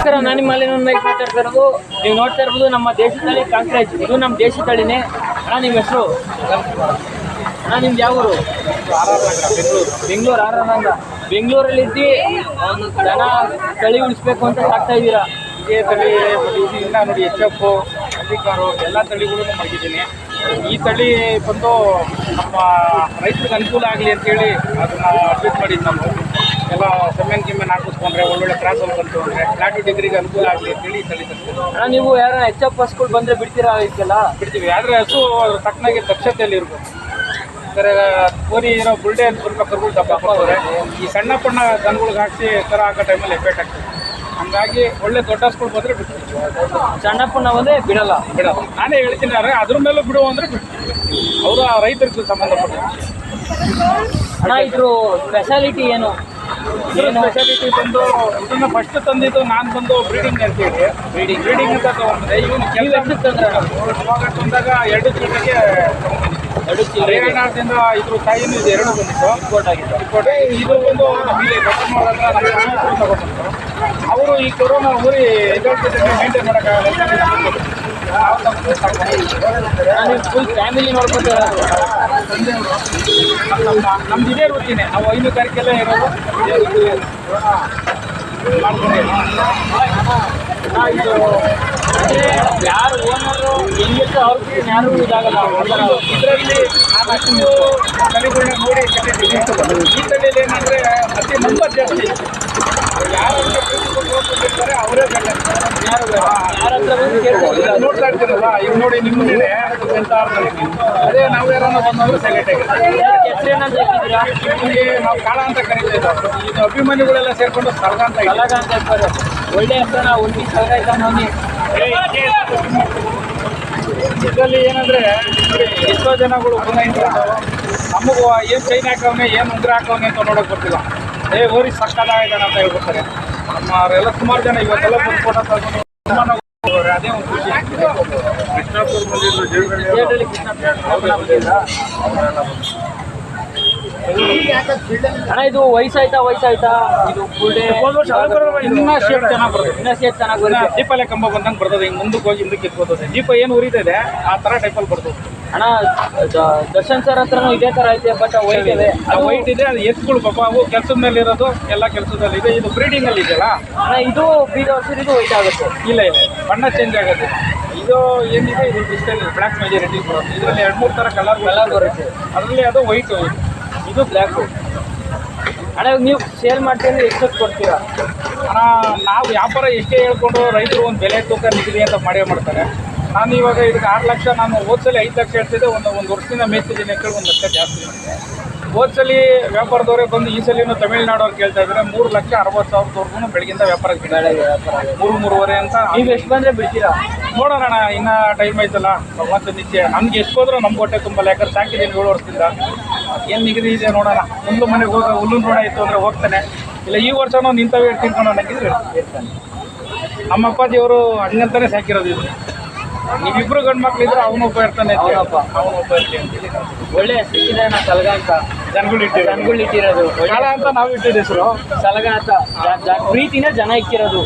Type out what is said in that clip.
ನಮಸ್ಕಾರ, ನಾನು ನಿಮ್ಮ ನಾಯ್ಕ ಮಾತಾಡ್ತಾ ಇರೋದು. ನೀವು ನೋಡ್ತಾ ಇರ್ಬೋದು, ನಮ್ಮ ದೇಶದಲ್ಲಿ ತಳಿ ಕಾಂಕ್ರೇಜ್ ಇದು ನಮ್ಮ ದೇಶದ ತಳಿನೇ. ಅಣ್ಣ, ನಿಮ್ಮ ಹೆಸರು? ಅಣ್ಣ, ನಿಮ್ದು ಯಾವ ಊರು? ಬೆಂಗಳೂರು ಆರ್ ಆರ್ ನಗರ ಬೆಂಗಳೂರಲ್ಲಿ ಇದ್ದು ಒಂದು ದನ ತಳಿ ಉಳಿಸ್ಬೇಕು ಅಂತ ಸಾಕ್ತಾ ಇದ್ದೀರಾ? ಇದೇ ತಳಿ ಇಲ್ಲ ನೋಡಿ, ಎಚ್ ಎಫ್ ಅಂಬಿಕಾರು ಎಲ್ಲ ತಳಿಗಳನ್ನು ಮಾಡಿದ್ದೀನಿ ಈ ತಳಿ ಬಂದು ನಮ್ಮ ರೈತರಿಗೆ ಅನುಕೂಲ ಆಗಲಿ ಅಂತೇಳಿ ಅದನ್ನು ಅಡ್ಮಿಟ್ ಮಾಡಿದ್ದು ನಾವು. ಎಲ್ಲ ಸೆಮೆನ್ ಗಿಮೆನ್ ಹಾಕಿಸ್ಕೊಂಡ್ರೆ ಒಳ್ಳೊಳ್ಳೆ ಕ್ರಾಸಲ್ಲಿ ಬಂತು ಅಂದರೆ ಫ್ಲಾಟ್ ಡಿಗ್ರಿಗೆ ಅನುಕೂಲ ಆಗಲಿ ತಿಳಿ ತಳಿ ಅಣ್ಣ ನೀವು ಯಾರ ಎಚ್ ಎಫ್ ಬಸ್ಗಳು ಬಂದರೆ ಬಿಡ್ತೀರಾ ಇದಕ್ಕೆಲ್ಲ? ಬಿಡ್ತೀವಿ. ಆದರೆ ಹಸು ಅದ್ರ ತಕ್ಕನಾಗಿ ದಕ್ಷತೆಯಲ್ಲಿ ಇರ್ಬೇಕು. ಸರಿ ಕೋರಿ ಇರೋ ಬುಲ್ಡೆ ಅಂತ ಸ್ವಲ್ಪ ಕರ್ಗಳು ದಪ್ಪ ಹಾಕೋದ್ರೆ ಈ ಸಣ್ಣ ಪಣ್ಣ ದನಗಳಿಗೆ ಹಾಕಿ ಥರ ಹಾಕೋ ಟೈಮಲ್ಲಿ ಎಫೆಕ್ಟ್ ಆಗ್ತದೆ. ಹಂಗಾಗಿ ಒಳ್ಳೆ ದೊಡ್ಡ ಹಸುಗಳು ಬಂದರೆ ಬಿಡ್ತೀವಿ. ಸಣ್ಣ ಪಣ್ಣ ಬಂದರೆ ಬಿಡಲ್ಲ. ಬಿಡಲ್ಲ. ನಾನೇ ಹೇಳ್ತೀನಿ ಅವ್ರೆ ಅದ್ರ ಮೇಲೂ ಬಿಡು ಅಂದ್ರೆ ಬಿಡ್ತೀವಿ. ಅವರು ರೈತರಿಗೆ ಸಂಬಂಧಪಟ್ಟ ಅಣ್ಣ ಇದ್ರ ಸ್ಪೆಷಾಲಿಟಿ ಏನು? ಸ್ಪೆಷಾಲಿಟಿ ಬಂದು ಇದನ್ನ ಫಸ್ಟ್ ತಂದಿದ್ದು ನಾನು ಬಂದು ಬ್ರೀಡಿಂಗ್ ಅಂತೇಳಿ ಬ್ರೀಡಿಂಗ್ ಬ್ರೀಡಿಂಗ್ ಅಂತ ತಗೊಂಡ್ರೆ ಇವನು ಕೆಲಸ ಎಷ್ಟು ತಂದ್ರೆ? ಅವಾಗ ತಂದಾಗ ಎರಡು ಚೀಲಕ್ಕೆ ಎರಡು ರೇಗಣ್ಣದಿಂದ ಇದ್ರ ತಾಯಿನೂ ಇದು ಎರಡು ಬಂದಿತ್ತು. ಇಂಪೋರ್ಟ್ ಇದು ಒಂದು ನಮಗೆ ತಗೊಂಡ್ಬಂದ್ರು. ಅವರು ಈ ಕೊರೋನಾ ಊರಿ ಮೇಂಟೈನ್ ಮಾಡೋಕ್ಕಾಗಲ್ಲ ನಾವು ತಗೊಂಡು ಫುಲ್ ಫ್ಯಾಮಿಲಿ ನೋಡ್ಕೊತಾರೆ ನಮ್ಮ ನಮ್ದು ಇದೇ ವೃತ್ತಿನೇ ನಾವು ಹೈನುಗಾರಿಕೆಲ್ಲ ಇರೋದು ಇದೇ ವೃತ್ತಿ ಯಾರು ಓನರು ಹೆಂಗಿರ್ತೋ ಅವ್ರಿಗೆ ಯಾರು ಇದಾಗಲ್ಲ ಇದರಲ್ಲಿ ನಾನು ಅಷ್ಟು ತಳಿಗಳನ್ನ ನೋಡಿ ಈ ತಳಿಯಲ್ಲಿ ಏನಂದ್ರೆ ಅತಿ ನಂಬರ್ ಜಾಸ್ತಿ ಹೋಗ್ತಿರ್ತಾರೆ ಅವರೇ ಯಾರು ಬೇಡ. ಯಾರ. ಈಗ ನೋಡ್ತಾ ಇರ್ತೀರಲ್ಲ ಈಗ ನೋಡಿ ನಿಮ್ಮ ನಿಮ್ಮನ್ನೇ ಎಂತ ಅದೇ ನಾವು ಯಾರನ್ನ ಬಂದ್ರೆ ಸೈಲೆಂಟ್ ಆಗಿದ್ದೀವಿ ನಾವು ಕಾಳ ಅಂತ ಕರಿತಾ ಇದು ಅಭಿಮಾನಿಗಳೆಲ್ಲ ಸೇರ್ಕೊಂಡು ಸರ್ಗ ಅಂತ ಕಲಗ ಅಂತ ಇರ್ತಾರೆ ಒಳ್ಳೆ ಹೆಸರನ್ನ ಒಂದು ಕಲಗ ಇದ್ದಾನೆ ನೋಡಿ ಇದರಲ್ಲಿ ಏನಂದ್ರೆ ಎಷ್ಟೋ ಜನಗಳು ಬಂದು ನಮಗೂ ಏನು ಚೈನ್ ಹಾಕವನೆ ಏನು ಉಂಗ್ರ ಹಾಕವನೆ ಅಂತ ನೋಡೋಕೆ ಬರ್ತಿಲ್ಲ. ಏ ಓರಿ ಇದ್ದಾನೆ ಅಂತ ಹೇಳ್ಬಿಡ್ತಾರೆ. ನಮ್ಮ ಅವರೆಲ್ಲ ಸುಮಾರು ಜನ ಇವತ್ತೆಲ್ಲ ಬಂದು ಫೋಟೋ ತಗೊಂಡು. ಅದೇ ಒಂದು ಖುಷಿ. ಅಣ್ಣ ಇದು ವಯಸ್ಸಾಯ್ತಾ ವಯಸ್ಸಾಯ್ತಾ? ಇದು ಫುಲ್ ಡೇ ಇನ್ನ ಶೇಪ್ ಚೆನ್ನಾಗಿ ಬರ್ತದೆ. ಇನ್ನ ಚೆನ್ನಾಗಿ ದೀಪ ಕಂಬ ಬಂದಂಗೆ ಬರ್ತದೆ. ಹಿಂಗೆ ಮುಂದಕ್ಕೆ ಹೋಗಿ ಹಿಂದಕ್ಕೆ ಎತ್ಕೋತದೆ ದೀಪ ಏನು ಉರಿತದೆ ಆ ಥರ ಟೈಪಲ್ಲಿ ಬರ್ತದೆ. ಅಣ್ಣ ದರ್ಶನ್ ಸರ್ ಹತ್ರನೂ ಇದೇ ತರ ಐತೆ ಬಟ್ ವೈಟ್ ಇದೆ. ವೈಟ್ ಇದೆ ಅದು ಎತ್ಗಳು ಪಾಪ. ಅವು ಕೆಲಸದ ಮೇಲೆ ಇರೋದು ಎಲ್ಲ ಕೆಲಸದಲ್ಲಿ ಇದೆ. ಇದು ಬ್ರೀಡಿಂಗ್ ಅಲ್ಲಿ ಇದೆಯಲ್ಲ? ಅಣ್ಣ ಇದು ಬೀದ ಇದು ವೈಟ್ ಆಗುತ್ತೆ. ಇಲ್ಲ ಇಲ್ಲ. ಬಣ್ಣ ಚೇಂಜ್ ಆಗುತ್ತೆ ಇದು ಏನಿದೆ ಇದು ಡಿಜಿಟಲ್ ಬ್ಲ್ಯಾಕ್ ಮೆಜಾರಿಟಿ ಬರುತ್ತೆ ಇದರಲ್ಲಿ ಎರಡು ಮೂರು ಥರ ಕಲರ್ ಕಲರ್ ಬರುತ್ತೆ. ಅದರಲ್ಲಿ ಅದು ವೈಟು ಇದು ಬ್ಲ್ಯಾಕು ಅಣ್ಣ ನೀವು ಸೇಲ್ ಮಾಡ್ತೀರಿ ಎಷ್ಟೊತ್ತು ಕೊಡ್ತೀರಾ? ಅಣ್ಣ ನಾವು ವ್ಯಾಪಾರ ಎಷ್ಟೇ ಹೇಳ್ಕೊಂಡು ರೈತರು ಒಂದು ಬೆಲೆ ತೂಕ ನಿಗದಿ ಅಂತ ಮಾಡೇ ಮಾಡ್ತಾರೆ. ನಾನು ಇವಾಗ ಇದಕ್ಕೆ ಆರು ಲಕ್ಷ ನಾನು ಹೋದ್ಸಲಿ ಐದು ಲಕ್ಷ ಹೇಳ್ತಿದ್ದೆ ಒಂದು ಒಂದು ವರ್ಷದಿಂದ ಮೇಯ್ತಿದ್ದೀನಿ ಅಂತೇಳಿ ಒಂದು ಲಕ್ಷ ಜಾಸ್ತಿ. ಮಾಡಿದೆ ಹೋದ್ಸಲಿ ವ್ಯಾಪಾರದವರೇ ಬಂದು ಈ ಸಲಿನೂ ತಮಿಳ್ನಾಡವ್ರು ಕೇಳ್ತಾ ಇದ್ರೆ ಮೂರು ಲಕ್ಷ ಅರವತ್ತು ಸಾವಿರದವರೆಗೂ ಬೆಳಗಿಂದ ವ್ಯಾಪಾರ ಮೂರು ಮೂರುವರೆ ಅಂತ. ನೀವು ಎಷ್ಟು ಬಂದರೆ ಬಿಡ್ತೀರಾ? ನೋಡೋಣ ಇನ್ನ ಟೈಮ್ ಐತಲ್ಲ ಭಗವಂತ ನಿತ್ಯ. ನಮ್ಗೆ ಎಷ್ಟು ಹೋದ್ರೂ ನಮ್ಮ ಹೊಟ್ಟೆ ತುಂಬಲ್ಲ. ಯಾಕಂದ್ರೆ ಸಾಕಿದ್ದೀನಿ ಏಳು ವರ್ಷದಿಂದ. ಏನು ನಿಗದಿ ಇದೆ ನೋಡೋಣ. ಒಂದು ಮನೆಗೆ ಹೋಗ ಹುಲ್ಲು ನೋಡ ಇತ್ತು ಅಂದರೆ ಹೋಗ್ತಾನೆ. ಇಲ್ಲ ಈ ವರ್ಷನೂ ನಿಂತವೇ ತಿನ್ಕೊಂಡು ಇರ್ತಾನೆ. ನಮ್ಮ ಅಪ್ಪಾಜಿಯವರು ಹಣ್ಣಂತಾನೆ ಸಾಕಿರೋದು ಇದು ನೀವಿಬ್ರು ಗಂಡು ಮಕ್ಳು ಇದ್ರೆ ಅವನು ಒಬ್ಬ ಇರ್ತಾನೆ ಅವನಪ್ಪ ಅವನು ಒಬ್ಬ ಇರ್ಲಿ ಒಳ್ಳೆ ಸಿಕ್ಕಿದೆ ನಾ ಸಲಗ ಅಂತ. ಜನಗಳು ಇಟ್ಟಿರೋ ಜನಗಳು ಇಟ್ಟಿರೋದು. ಅಂತ ನಾವು ಇಟ್ಟಿದ್ದೆ ಹೆಸರು. ಸಲಗ ಅಂತ. ಪ್ರೀತಿನ ಜನ ಇಕ್ಕಿರೋದು.